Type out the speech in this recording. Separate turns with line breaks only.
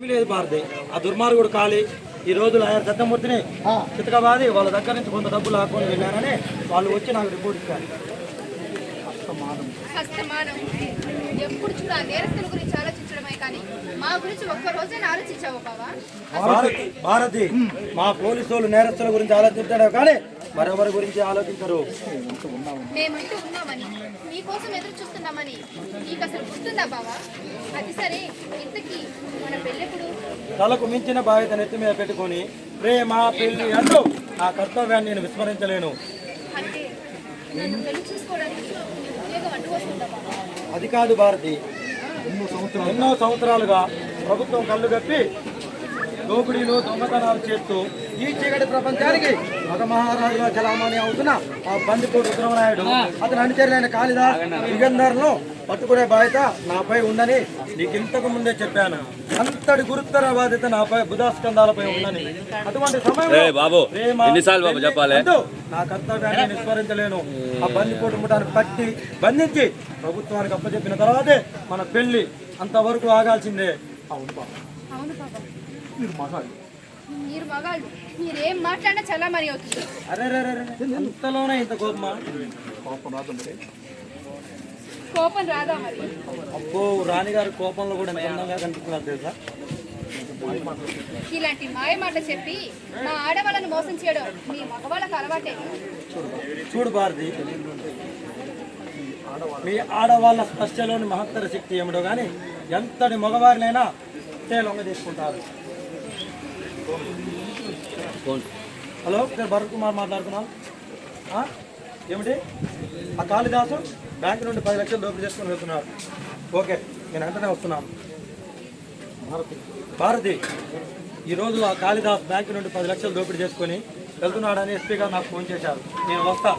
లేదు భారతి. ఆ దుర్మార్గుడు ఖాళీ ఈ రోజు లాయర్ దత్తమూర్తిని చితకబాది వాళ్ళ దగ్గర నుంచి కొంత డబ్బులు లాక్కొని వెళ్ళారని వాళ్ళు వచ్చి నాకు రిపోర్ట్ ఇచ్చారు.
హస్తమానం ఎప్పుడు చూడ నేరస్తుల గురించి ఆలోచించడమే కానీ మా గురించి ఒక్క రోజైనా ఆలోచించావు బావా?
భారతి భారతి మా పోలీసు వాళ్ళు నేరస్తుల గురించి ఆలోచించడం కానీ మరెవరి గురించి ఆలోచించరు?
ఉన్నామని. నీకోసం ఎదురు చూస్తున్నామని నీకు అసలు గుర్తుందా బావా? అది సరే ఇంతకీ మన పెళ్ళెప్పుడు?
తలకు మించిన బాధ్యత నెత్తి మీద పెట్టుకొని ప్రేమ పెళ్ళి అంటూ నా కర్తవ్యాన్ని నేను విస్మరించలేను.
అంటే నన్ను పెళ్ళి చేసుకోవడానికి నీ ఉద్యోగం అడ్డు వస్తుందా బావా?
అది కాదు భారతి. ఎన్నో సంవత్సరాలుగా ప్రభుత్వం కళ్ళు కప్పి దోపిడీలు దొంగతనాలు చేస్తూ ఈ చీకటి ప్రపంచానికి మగ మహారాజుగా చలామణి అవుతున్న ఆ బందిపోటు రుద్రమనాయుడు. అతని అనుచరులైన కాళిదాస్ యుగంధర్ను పట్టుకునే బాధ్యత నాపై ఉందని నీకు ఇంతకు ముందే చెప్పాను. అంతటి గురుతర బాధ్యత నాపై బుధాస్కందాలపై ఉందని. అటువంటి సమయంలో
చెప్పాలి?
నా కర్తవ్యాన్ని విస్మరించలేను ఆ బందిపోటు ముఠాన్ని పట్టి బంధించి ప్రభుత్వానికి అప్పచెప్పిన తర్వాతే మన పెళ్ళి అంతవరకు ఆగాల్సిందే. అవును బాబు.
అవును బాబా మీరు మగాళ్ళు. మీరేం మాట్లాడినా చాలా మరి అవుతుంది.
అరే రే రే రే. అంతలోనే ఇంత కోపమా?
కోపం రాదా మరి.
అబ్బో రాణిగారి కోపంలో కూడా ఎంత అందంగా కనిపిస్తున్నారు తెలుసా?
ఇలాంటి మాయ మాట చెప్పి మా ఆడవాళ్ళను మోసం చేయడం మీ మగవాళ్ళకు అలవాటే.
చూడు భారతి మీ ఆడవాళ్ళ స్పర్శలోని మహత్తర శక్తి ఏమిటో కానీ ఎంతటి మగవారినైనా తే లొంగ తీసుకుంటారు హలో నేను భరత్ కుమార్ మాట్లాడుతున్నాను? ఏమిటి? ఆ కాళిదాసు బ్యాంక్ నుండి పది లక్షలు దోపిడీ చేసుకొని వెళ్తున్నారు. ఓకే నేను వెంటనే వస్తున్నాను. భారతి. భారతి ఈరోజు ఆ కాళిదాస్ బ్యాంక్ నుండి పది లక్షలు దోపిడీ చేసుకొని వెళ్తున్నాడని ఎస్పీ గారు నాకు ఫోన్ చేశారు. నేను వస్తా.